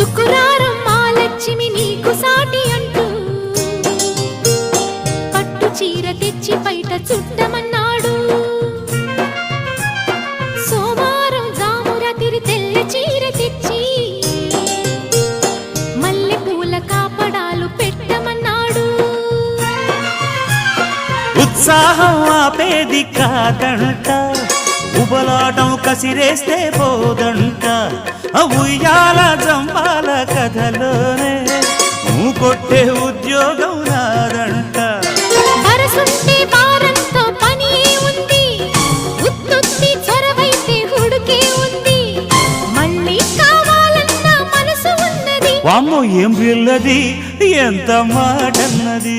శుక్రారం లక్ష్మి నీకు సాటి అంటూ పట్టు చీర తెచ్చి బయట చుట్టమన్నాడు. సోమవారం జామురాతిరి తెల్ల చీర తెచ్చి మల్లె పూల కాపడాలు పెట్టమన్నాడు. ఉత్సాహం ఆపేది కాదంట ఉబలాటం కసిరేస్తే పోదంట ఉయ్యాల జంబాల కథలోనే నువ్వు కొట్టే ఉద్యోగం నాదంట వామ్మో ఏం పిల్లది ఎంత మాటన్నది?